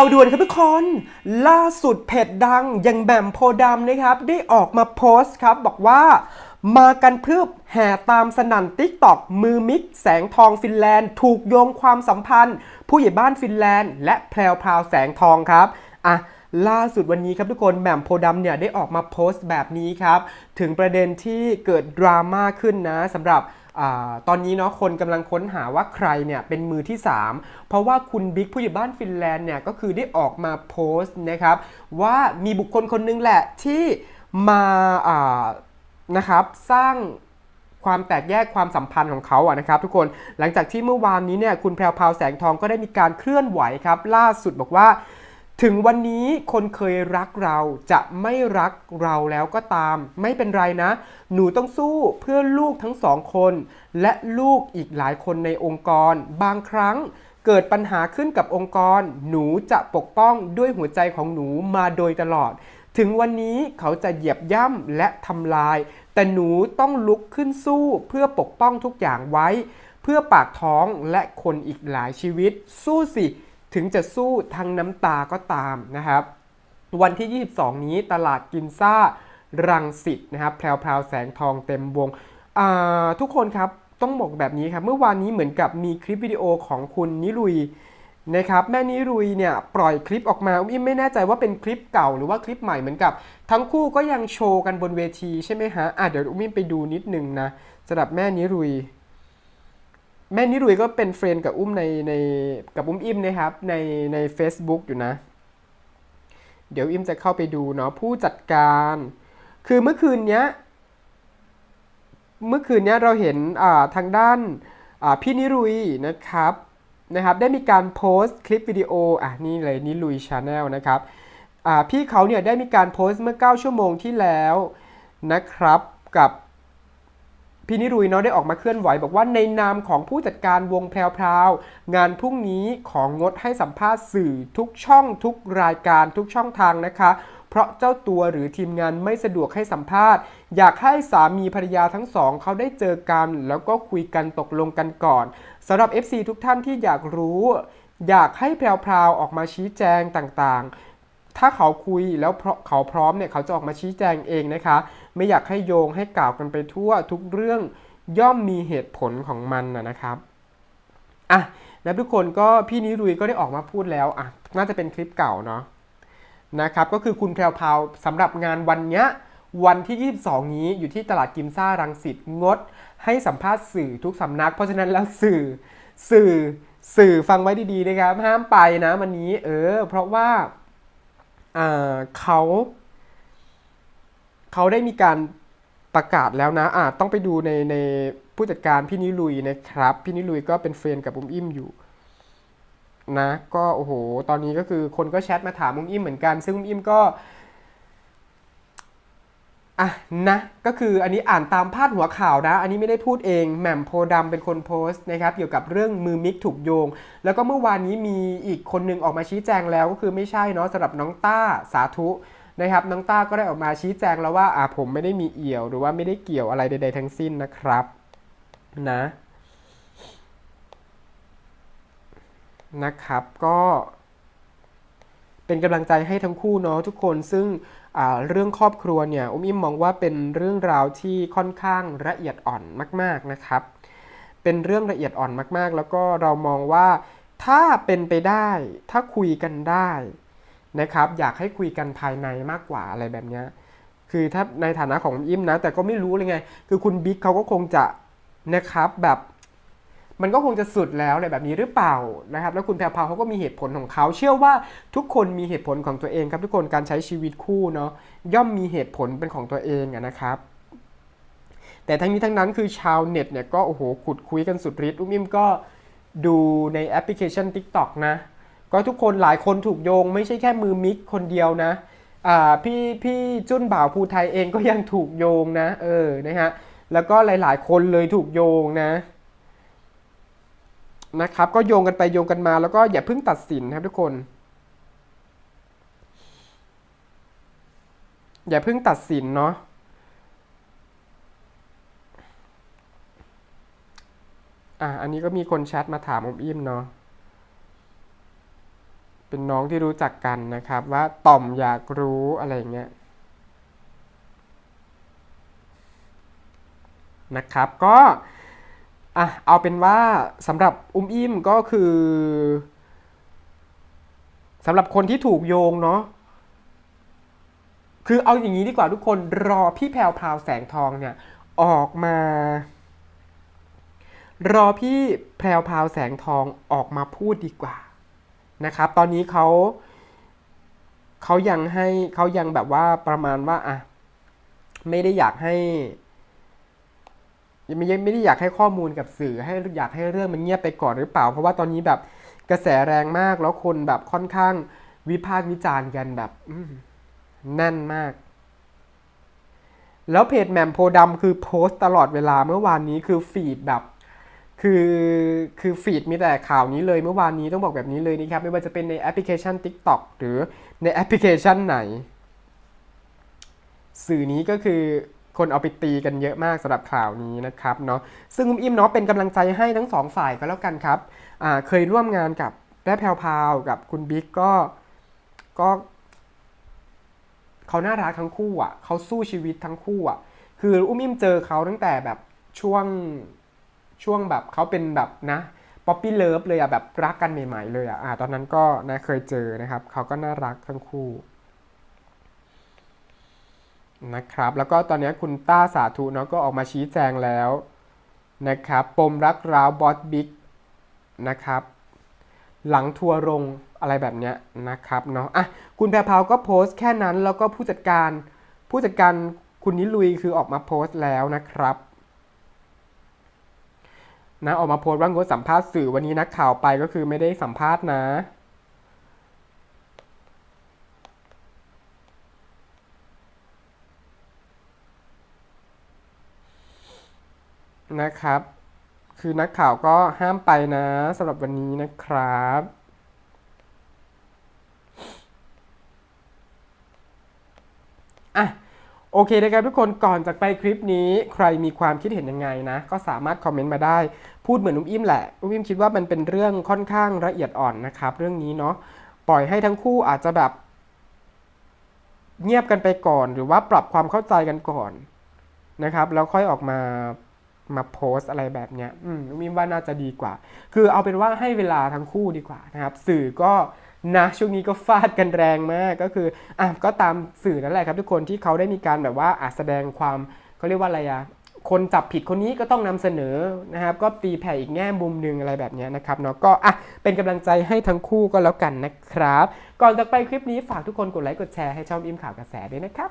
าวด่วนครับทุกคน ล่าสุดเพจดังอย่างแบมโพดำนะครับ ได้ออกมาโพสต์ครับ บอกว่ามากันพรึบแห่ตามสนั่นติ๊กตอกมือมิก แสงทองฟินแลนด์ ถูกโยงความสัมพันธ์ ผู้ใหญ่บ้านฟินแลนด์ และแพรวพราวแสงทองครับอะล่าสุดวันนี้ครับทุกคนแหม่มโพธิ์ดำเนี่ยได้ออกมาโพสต์แบบนี้ครับ ถึงประเด็นที่เกิดดราม่าขึ้นนะสำหรับ ตอนนี้เนาะคนกำลังค้นหาว่าใครเนี่ยเป็นมือที่ 3 เพราะว่าคุณบิ๊กผู้ใหญ่บ้านฟินแลนด์เนี่ยก็คือได้ออกมาโพสต์นะครับว่ามีบุคคลคนนึงแหละที่มาานะครับสร้างความแตกแยกความสัมพันธ์ของเขาอะนะครับทุกคนหลังจากที่เมื่อวานนี้เนี่ยคุณแพรวพาวแสงทองก็ได้มีการเคลื่อนไหวครับล่าสุดบอกว่า ถึงวันนี้คนเคยรักเราจะไม่รักเราแล้วก็ตาม ไม่เป็นไรนะ หนูต้องสู้เพื่อลูกทั้งสองคน และลูกอีกหลายคนในองค์กร บางครั้งเกิดปัญหาขึ้นกับองค์กร หนูจะปกป้องด้วยหัวใจของหนูมาโดยตลอด ถึงวันนี้เขาจะเหยียบย่ำและทำลาย แต่หนูต้องลุกขึ้นสู้เพื่อปกป้องทุกอย่างไว้ เพื่อปากท้องและคนอีกหลายชีวิต สู้สิ ถึงจะสู้ทั้งน้ำตาก็ตามนะครับ วันที่ 22 นี้ตลาดกินซ่ารังสิตนะครับแพรวพราวแสงทองเต็มวง ทุกคนครับต้องบอกแบบนี้ครับ เมื่อวานนี้เหมือนกับมีคลิปวิดีโอของคุณนิรุยนะครับแม่นิรุยเนี่ยปล่อยคลิปออกมาอุ้มอิมไม่แน่ใจว่าเป็นคลิปเก่าหรือว่าคลิปใหม่เหมือนกับ ทั้งคู่ก็ยังโชว์กันบนเวทีใช่ไหมฮะอะเดี๋ยวอุ้มอิมไปดูนิดนึงนะสำหรับแม่นิรุย แม่นิรุยก็เป็นเฟรนกับอุ้มในในกับอุ้มอิ่มนะครับในใน Facebook อยู่นะ เดี๋ยวอิ่มจะเข้าไปดูเนาะผู้จัดการ คือเมื่อคืนเนี้ยเมื่อคืนเนี้ยเราเห็นอ่าทางด้านอ่าพี่นิรุยนะครับนะครับ ได้มีการโพสต์คลิปวิดีโออะนี่เลยนิรุยชาแนลนะครับอ่าพี่เขาเนี่ยได้มีการโพสต์เมื่อ 9 ชั่วโมงที่แล้วนะครับกับ พี่นิรุยเนาะได้ออกมาเคลื่อนไหว บอกว่าในนามของผู้จัดการวงแพรวงานพรุ่งนี้ของงดให้สัมภาษณ์สื่อทุกช่องทุกรายการทุกช่องทางนะคะ เพราะเจ้าตัวหรือทีมงานไม่สะดวกให้สัมภาษณ์ อยากให้สามีภรรยาทั้งสองเขาได้เจอกัน แล้วก็คุยกันตกลงกันก่อนสำหรับ FC ทุกท่านที่อยากรู้ อยากให้แพรวๆออกมาชี้แจงต่างๆ ถ้าเขาคุยแล้วเขาพร้อมเนี่ยเขาจะออกมาชี้แจงเองนะคะ ไม่อยากให้โยงให้กล่าวกันไปทั่วทุกเรื่องย่อมมีเหตุผลของมันนะครับอะแล้วทุกคนก็พี่นิรุยก็ได้ออกมาพูดแล้วอะน่าจะเป็นคลิปเก่าเนาะนะครับก็คือคุณแพรวพาวสำหรับงานวันเนี้ยวันที่ 22 นี้อยู่ที่ตลาดกิมซ่ารังสิตงด ให้สัมภาษณ์สื่อทุกสำนัก เพราะฉะนั้นแล้วสื่อสื่อสื่อฟังไว้ดีๆนะครับห้ามไปนะวันนี้ เออ เพราะว่า เขาเขาได้มีการประกาศแล้วนะอ่าต้องไปดูในในผู้จัดการพี่นิลุยนะครับ พี่นิลุยก็เป็นเฟรนกับอุ้มอิ่มอยู่นะ ก็โอ้โห ตอนนี้ก็คือคนก็แชทมาถามอุ้มอิ่มเหมือนกัน ซึ่งอุ้มอิ่มก็ อะนะก็คืออันนี้อ่านตามพาดหัวข่าวนะ อันนี้ไม่ได้พูดเองแหม่มโพธิ์ดำเป็นคนโพสต์นะครับเกี่ยวกับเรื่องมือมิกถูกโยง แล้วก็เมื่อวานนี้มีอีกคนหนึงออกมาชี้แจงแล้วก็คือไม่ใช่เนาะสำหรับน้องต้าสาธุนะครับน้องต้าก็ได้ออกมาชี้แจงแล้วว่าอ่าผมไม่ได้มีเอี่ยว หรือว่าไม่ได้เกี่ยวอะไรใด ๆ ทั้งสิ้นนะครับนะนะครับก็ เป็นกำลังใจให้ทั้งคู่เนาะทุกคนซึ่งเรื่องครอบครัวเนี่ยอุ้มอิมมองว่าเป็นเรื่องราวที่ค่อนข้างละเอียดอ่อนมาก ๆนะครับ เป็นเรื่องละเอียดอ่อนมากๆ แล้วก็เรามองว่าถ้าเป็นไปได้ถ้าคุยกันได้นะครับ อยากให้คุยกันภายในมากกว่าอะไรแบบเนี้ยคือถ้าในฐานะของอิมนะ แต่ก็ไม่รู้เลยไง คือคุณบิ๊กเขาก็คงจะนะครับแบบ มันก็คงจะสุดแล้วอะไรแบบนี้หรือเปล่านะครับ แล้วคุณแพรพาวเขาก็มีเหตุผลของเขา เชื่อว่าทุกคนมีเหตุผลของตัวเองครับ ทุกคนการใช้ชีวิตคู่เนาะย่อมมีเหตุผลเป็นของตัวเองนะครับ แต่ทั้งนี้ทั้งนั้นคือชาวเน็ตเนี่ยก็โอ้โหขุดคุยกันสุดฤทธิ์อุ้มอิ่มก็ดูในแอปพลิเคชัน TikTok นะ ก็ทุกคนหลายคนถูกโยง ไม่ใช่แค่มือมิกคนเดียวนะอ่าพี่พี่จุนบ่าวภูไทยเองก็ยังถูกโยงนะ เออนะฮะแล้วก็หลาย ๆ คนเลยถูกโยงนะ นะครับ ก็โยงกันไปโยงกันมาแล้วก็อย่าเพิ่งตัดสินครับทุกคน อย่าเพิ่งตัดสินเนาะอะอันนี้ก็มีคนแชทมาถามอมอิ่มเนาะเป็นน้องที่รู้จักกันนะครับ ว่าต่อมอยากรู้อะไรเงี้ยนะครับ ก็ อะเอาเป็นว่าสำหรับอุ้มอิ่มก็คือสำหรับคนที่ถูกโยงเนาะคือเอาอย่างนี้ดีกว่าทุกคนรอพี่แพรวพราวแสงทองเนี่ยออกมา รอพี่แพรวพราวแสงทองออกมาพูดดีกว่านะครับ ตอนนี้เขาเขายังให้เขายังแบบว่าประมาณว่าอะไม่ได้อยากให้ ยังไม่ไม่ได้อยากให้ข้อมูลกับสื่อให้อยากให้เรื่องมันเงียบไปก่อนหรือเปล่า เพราะว่าตอนนี้แบบกระแสแรงมากแล้วคนแบบค่อนข้างวิพากษ์วิจารณ์กันแบบแน่นมาก แล้วเพจแหม่มโพธิ์ดำคือโพสต์ตลอดเวลาเมื่อวานนี้คือฟีดแบบ คือคือฟีดมีแต่ข่าวนี้เลยเมื่อวานนี้ต้องบอกแบบนี้เลยนะครับ ไม่ว่าจะเป็นในแอปพลิเคชัน TikTok หรือในแอปพลิเคชันไหน สื่อนี้ก็คือ คนเอาไปตีกันเยอะมากสำหรับข่าวนี้นะครับเนาะซึ่งอุ้มอิ่มเนาะเป็นกำลังใจให้ทั้งสองฝ่ายก็แล้วกันครับเคยร่วมงานกับแม่แพรวพาวกับคุณบิ๊กก็ก็เขาน่ารักทั้งคู่อะเขาสู้ชีวิตทั้งคู่อะคืออุ้มอิ่มเจอเขาตั้งแต่แบบช่วงช่วงแบบเขาเป็นแบบนะป๊อปปี้เลิฟเลยอะแบบรักกันใหม่ๆเลยอะอ่าตอนนั้นก็นะเคยเจอนะครับเขาก็น่ารักทั้งคู่ นะครับ แล้วก็ตอนนี้คุณต้าสาธุเนาะก็ออกมาชี้แจงแล้วนะครับ ปมรักร้าวบอสบิ๊กนะครับ หลังทัวร์ลงอะไรแบบเนี้ยนะครับเนาะอะคุณแพรพาวก็โพสต์แค่นั้นแล้วก็ผู้จัดการ ผู้จัดการคุณนิลุยคือออกมาโพสต์แล้วนะครับนะออกมาโพสต์ว่างดสัมภาษณ์สื่อวันนี้นักข่าวไปก็คือไม่ได้สัมภาษณ์นะ นะครับ คือนักข่าวก็ห้ามไปนะสำหรับวันนี้นะครับ อะโอเคนะครับทุกคนก่อนจากไปคลิปนี้ ใครมีความคิดเห็นยังไงนะ ก็สามารถคอมเมนต์มาได้ พูดเหมือนนุ่มอิ่มแหละนุ่มอิ่มคิดว่ามันเป็นเรื่องค่อนข้างละเอียดอ่อนนะครับ เรื่องนี้เนาะปล่อยให้ทั้งคู่อาจจะแบบ เงียบกันไปก่อน หรือว่าปรับความเข้าใจกันก่อนนะครับ แล้วค่อยออกมา มาโพสอะไรแบบเนี้ยอืมมินว่าน่าจะดีกว่า คือเอาเป็นว่าให้เวลาทั้งคู่ดีกว่านะครับ สื่อก็นะช่วงนี้ก็ฟาดกันแรงมากก็คืออะก็ตามสื่อนั่นแหละครับ ทุกคนที่เขาได้มีการแบบว่าอะแสดงความเขาเรียกว่าอะไรอะคนจับผิดคนนี้ก็ต้องนำเสนอนะครับ ก็ตีแผ่อีกแง่มุมหนึ่งอะไรแบบนี้นะครับเนาะก็อะเป็นกำลังใจให้ทั้งคู่ก็แล้วกันนะครับ ก่อนจากไปคลิปนี้ฝากทุกคนกดไลค์กดแชร์ให้ช่องอิมข่าวกระแสด้วยนะครับ